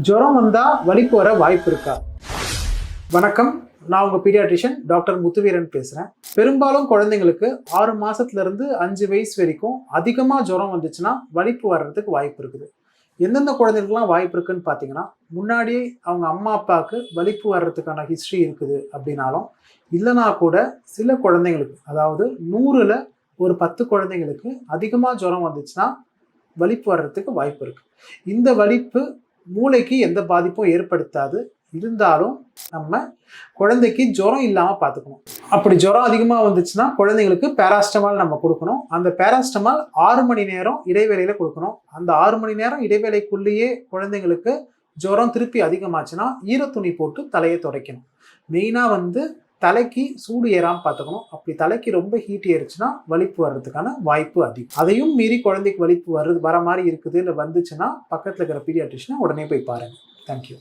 ஜுரம் வந்தால் வலிப்பு வர வாய்ப்பு இருக்கா? வணக்கம். நான் உங்கள் பீடியாட்ரிஷியன் டாக்டர் முத்துவீரன் பேசுகிறேன் பெரும்பாலும் குழந்தைங்களுக்கு ஆறு மாதத்துலேருந்து அஞ்சு வயசு வரைக்கும் அதிகமாக ஜுரம் வந்துச்சுன்னா வலிப்பு வர்றதுக்கு வாய்ப்பு இருக்குது. எந்தெந்த குழந்தைகளுக்குலாம் வாய்ப்பு இருக்குன்னு பார்த்தீங்கன்னா முன்னாடியே அவங்க அம்மா அப்பாவுக்கு வலிப்பு வர்றதுக்கான ஹிஸ்ட்ரி இருக்குது அப்படின்னாலும் இல்லைனா கூட சில குழந்தைங்களுக்கு அதாவது நூறில் ஒரு பத்து குழந்தைங்களுக்கு அதிகமாக ஜுரம் வந்துச்சுன்னா வலிப்பு வர்றதுக்கு வாய்ப்பு இருக்குது இந்த வலிப்பு மூளைக்கு எந்த பாதிப்பும் ஏற்படுத்தாது. இருந்தாலும் நம்ம குழந்தைக்கு ஜுரம் இல்லாமல் பார்த்துக்கணும் அப்படி ஜுரம் அதிகமாக வந்துச்சுன்னா குழந்தைங்களுக்கு பேராஸ்டமால் நம்ம கொடுக்கணும். அந்த பேராஸ்டமால் ஆறு மணி நேரம் இடைவேளையில் கொடுக்கணும். அந்த ஆறு மணி நேரம் இடைவேளைக்குள்ளேயே குழந்தைங்களுக்கு ஜுரம் திருப்பி அதிகமாச்சுன்னா ஈரத்துணி போட்டு தலையை துடைக்கணும். மெயினாக வந்து தலைக்கு சூடு ஏறாமல் பார்த்துக்கணும். அப்படி தலைக்கு ரொம்ப ஹீட் ஏறிச்சுன்னா வலிப்பு வர்றதுக்கான வாய்ப்பு அதிகம். அதையும் மீறி குழந்தைக்கு வலிப்பு வருது வர மாதிரி இருக்குது இல்லை வந்துச்சுன்னா பக்கத்தில் இருக்கிற பீடியாட்ரிஷனை உடனே போய் பாருங்கள் தேங்க்யூ